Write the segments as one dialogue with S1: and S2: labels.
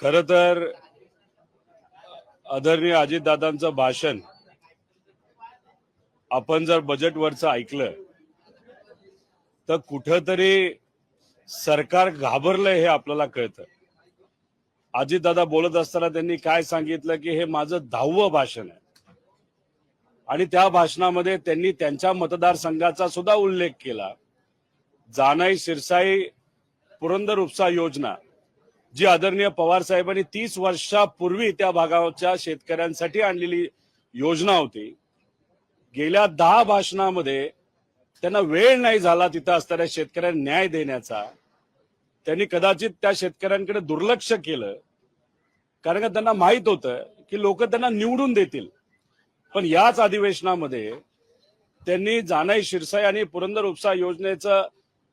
S1: खर तर आदरणीय अजितदादांचं भाषण आपण जर बजेटवरचं ऐकलं तर कुठंतरी सरकार घाबरलंय हे आपल्याला कळतं. अजितदादा बोलत असताना त्यांनी काय सांगितलं की हे माझं दहावं भाषण आहे. आणि त्या भाषणामध्ये त्यांनी त्यांच्या मतदारसंघाचा सुद्धा उल्लेख केला. जानाई शिरसाई पुरंदर उपसा योजना जी आदरणीय पवार साहेबांनी तीस वर्षापूर्वी त्या भागाच्या शेतकऱ्यांसाठी आणलेली योजना होती. गेल्या दहा भाषणामध्ये त्यांना वेळ नाही झाला तिथं असणाऱ्या शेतकऱ्यांना न्याय देण्याचा. त्यांनी कदाचित त्या शेतकऱ्यांकडे दुर्लक्ष केलं. कारण का त्यांना माहीत होतं की लोक त्यांना निवडून देतील. पण याच अधिवेशनामध्ये त्यांनी जानाई शिरसाई आणि पुरंदर उपसा योजनेचा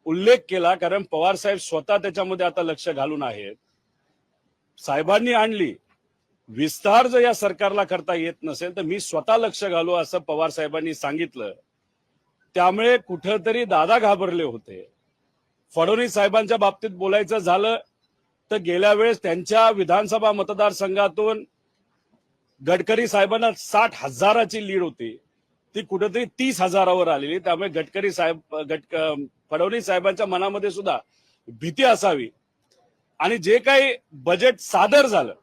S1: उल्लेख केला कारण पवार साहेब स्वतः त्याच्यामध्ये आता लक्ष घालून आहेत. साहेबांनी आणली. विस्तार जर या सरकारला करता येत नसेल तर मी स्वतः लक्ष घालू असं पवार साहेबांनी सांगितलं. त्यामुळे कुठंतरी दादा घाबरले होते. फडणवीस साहेबांच्या बाबतीत बोलायचं झालं तर गेल्या वेळेस त्यांच्या विधानसभा मतदारसंघातून गडकरी साहेबांना साठ हजाराची लीड होती. ती कुठेतरी तीस हजारावर आलेली. त्यामुळे गडकरी साहेब गट फडणवीस साहेबांच्या मनामध्ये सुद्धा भीती असावी. आणि जे काही बजेट सादर झालं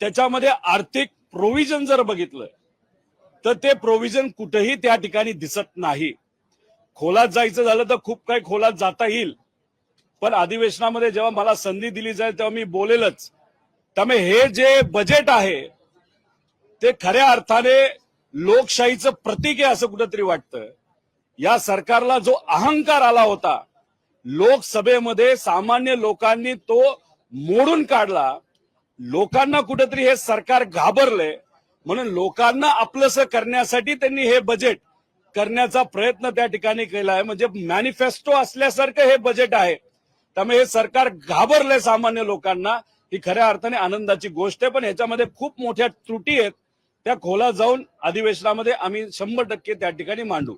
S1: त्याच्यामध्ये आर्थिक प्रोव्हिजन जर बघितलं तर ते प्रोव्हिजन कुठेही त्या ठिकाणी दिसत नाही. खोलात जायचं झालं तर खूप काही खोलात जाता येईल. पण अधिवेशनामध्ये जेव्हा मला संधी दिली जाईल तेव्हा मी बोलेलच. त्यामुळे हे जे बजेट आहे ते खऱ्या अर्थाने लोकशाहीचं प्रतीक आहे असं कुठंतरी वाटतं. या सरकारला जो अहंकार आला होता लोकसभेमध्ये सामान्य लोकांनी तो मोडून काढला. लोकांना कुठेतरी हे सरकार घाबरले म्हणून लोकांना आपलंसं करण्यासाठी त्यांनी हे बजेट करण्याचा प्रयत्न त्या ठिकाणी केला आहे. म्हणजे मॅनिफेस्टो असल्यासारखं हे बजेट आहे. त्यामुळे हे सरकार घाबरलंय सामान्य लोकांना. ही खऱ्या अर्थाने आनंदाची गोष्ट आहे. पण ह्याच्यामध्ये खूप मोठ्या त्रुटी आहेत. त्या खोला जाऊन अधिवेशनामध्ये आम्ही शंभर टक्के त्या ठिकाणी मांडू.